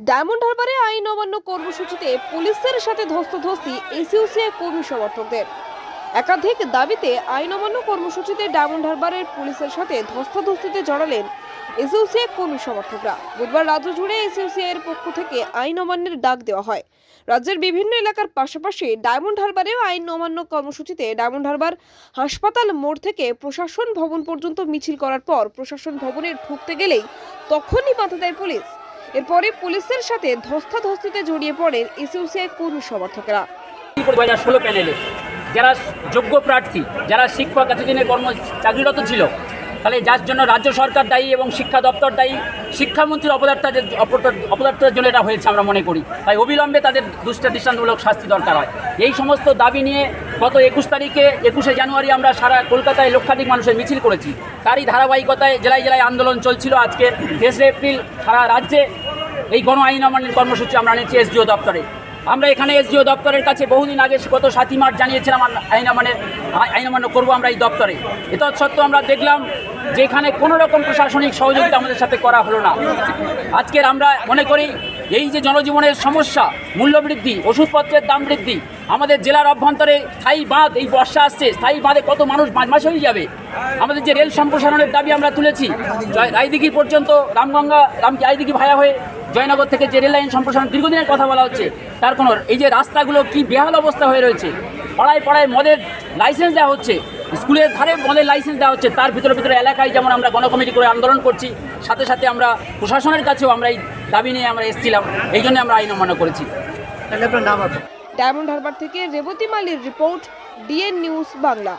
Diamond হারবারে আইন অমান্য কর্মসূচিতে পুলিশের সাথে ধস্তাধস্তি এসইউসিআই কর্মী সমর্থকদের। একাধিক দাবিতে আইন অমান্য কর্মসূচিতে ডায়মন্ড হারবারের পুলিশের সাথে ধস্তাধস্তিতে জড়ালেন এসইউসিআই কর্মী সমর্থকরা। বুধবার রাজ্য জুড়ে এসইউসিআই এর পক্ষ থেকে আইন অমান্যের ডাক দেওয়া হয়। রাজ্যের বিভিন্ন এলাকার পাশাপাশি ডায়মন্ড হারবারেও আইন অমান্য কর্মসূচিতে ডায়মন্ড হারবার হাসপাতাল মোড় থেকে প্রশাসন ভবন পর্যন্ত মিছিল করার পর প্রশাসন ভবনে ঢুকতে গেলেই তখনই বাধা দেয় পুলিশ। এরপরে পুলিশের সাথে ধস্তাধস্তিতে জড়িয়ে পড়েন এসইউসিআই কর্মী সমর্থকেরা। ষোলো প্যানেলে যারা যোগ্য প্রার্থী, যারা শিক্ষক এতদিনে কর্ম চাকরিরত ছিল, তাহলে যার জন্য রাজ্য সরকার দায়ী এবং শিক্ষা দপ্তর দায়ী, শিক্ষামন্ত্রীর অপদার্থের অপদার্থের জন্য এটা হয়েছে আমরা মনে করি। তাই অবিলম্বে তাদের দুষ্টা দৃষ্টান্তমূলক শাস্তি দরকার হয়। এই সমস্ত দাবি নিয়ে গত একুশ তারিখে, একুশে জানুয়ারি আমরা সারা কলকাতায় লক্ষাধিক মানুষের মিছিল করেছি। তারই ধারাবাহিকতায় জেলায় জেলায় আন্দোলন চলছিল আজকে, তেসরা এপ্রিল সারা রাজ্যে এই গণ আইন অমান্যের কর্মসূচি আমরা নিচ্ছি এসডিও দপ্তরে। আমরা এখানে এসডিও দপ্তরের কাছে বহুদিন আগে গত সাতই মার্চ জানিয়েছিলাম আইন আমানের আইন অমান্য করব আমরা এই দপ্তরে। এটা সত্ত্বেও আমরা দেখলাম যে এখানে কোনো রকম প্রশাসনিক সহযোগিতা আমাদের সাথে করা হলো না। আজকের আমরা মনে করি, এই যে জনজীবনের সমস্যা, মূল্যবৃদ্ধি, ওষুধপত্রের দাম বৃদ্ধি, আমাদের জেলার অভ্যন্তরে স্থায়ী বাঁধ, এই বর্ষা আসছে, স্থায়ী বাঁধে কত মানুষ মাস হয়ে যাবে? আমাদের যে রেল সম্প্রসারণের দাবি আমরা তুলেছি রায়দিঘি পর্যন্ত রামগঙ্গা রাম রায়দিঘি ভায়া হয়ে জয়নগর থেকে যে রেল লাইন সম্প্রসারণ দীর্ঘদিনের কথা বলা হচ্ছে, তার কোনো, এই যে রাস্তাগুলো কি বেহাল অবস্থা হয়ে রয়েছে, পাড়ায় পাড়ায় মদের লাইসেন্স দেওয়া হচ্ছে স্কুলের ধারে মদের লাইসেন্স দেওয়া হচ্ছে তার ভিতরে ভিতরে এলাকায় যেমন আমরা গণকমিটি করে আন্দোলন করছি সাথে সাথে আমরা প্রশাসনের কাছেও আমরা এই দাবি নিয়ে আমরা এসেছিলাম এই জন্য আমরা আইন অমান্য করেছি। ডায়মন্ড হারবার থেকে রেবতী মালির রিপোর্ট ডিএন নিউজ বাংলা।